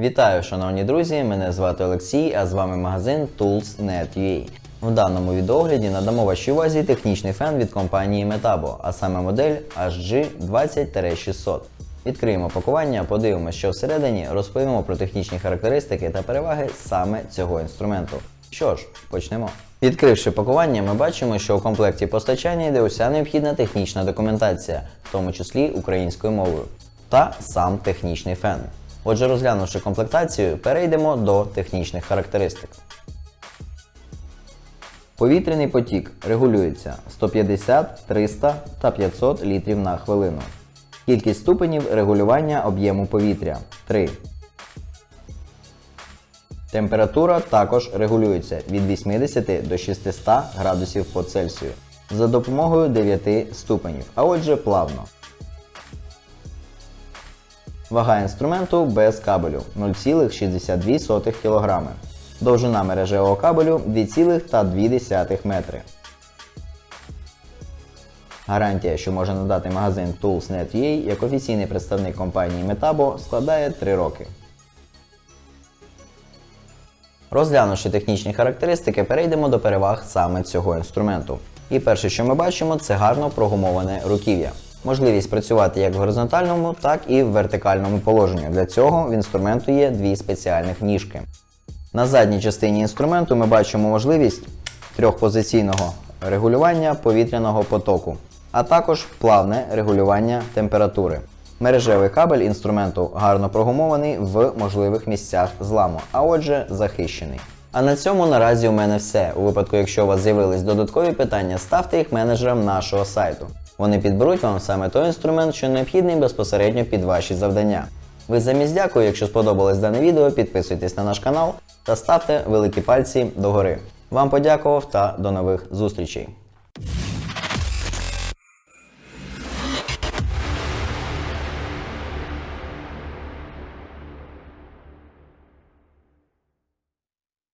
Вітаю, шановні друзі! Мене звати Олексій, а з вами магазин Tools.net.ua. В даному відеогляді надамо вашій увазі технічний фен від компанії Metabo, а саме модель HG20-600. Відкриємо пакування, подивимося, що всередині, розповімо про технічні характеристики та переваги саме цього інструменту. Що ж, почнемо. Відкривши пакування, ми бачимо, що у комплекті постачання йде уся необхідна технічна документація, в тому числі українською мовою, та сам технічний фен. Отже, розглянувши комплектацію, перейдемо до технічних характеристик. Повітряний потік регулюється 150, 300 та 500 літрів на хвилину. Кількість ступенів регулювання об'єму повітря 3. Температура також регулюється від 80 до 600 градусів по Цельсію за допомогою 9 ступенів, а отже плавно. Вага інструменту без кабелю 0,62 кг. Довжина мережевого кабелю 2,2 метри. Гарантія, що може надати магазин Tools.net.ua як офіційний представник компанії Metabo, складає 3 роки. Розглянувши технічні характеристики, перейдемо до переваг саме цього інструменту. І перше, що ми бачимо, це гарно прогумоване руків'я. Можливість працювати як в горизонтальному, так і в вертикальному положенні. Для цього в інструменту є дві спеціальних ніжки. На задній частині інструменту ми бачимо можливість трьохпозиційного регулювання повітряного потоку, а також плавне регулювання температури. Мережевий кабель інструменту гарно прогумований в можливих місцях зламу, а отже захищений. А на цьому наразі у мене все. У випадку, якщо у вас з'явились додаткові питання, ставте їх менеджерам нашого сайту. Вони підберуть вам саме той інструмент, що необхідний безпосередньо під ваші завдання. Ви замість дякую, якщо сподобалось дане відео, підписуйтесь на наш канал та ставте великі пальці догори. Вам подякував та до нових зустрічей.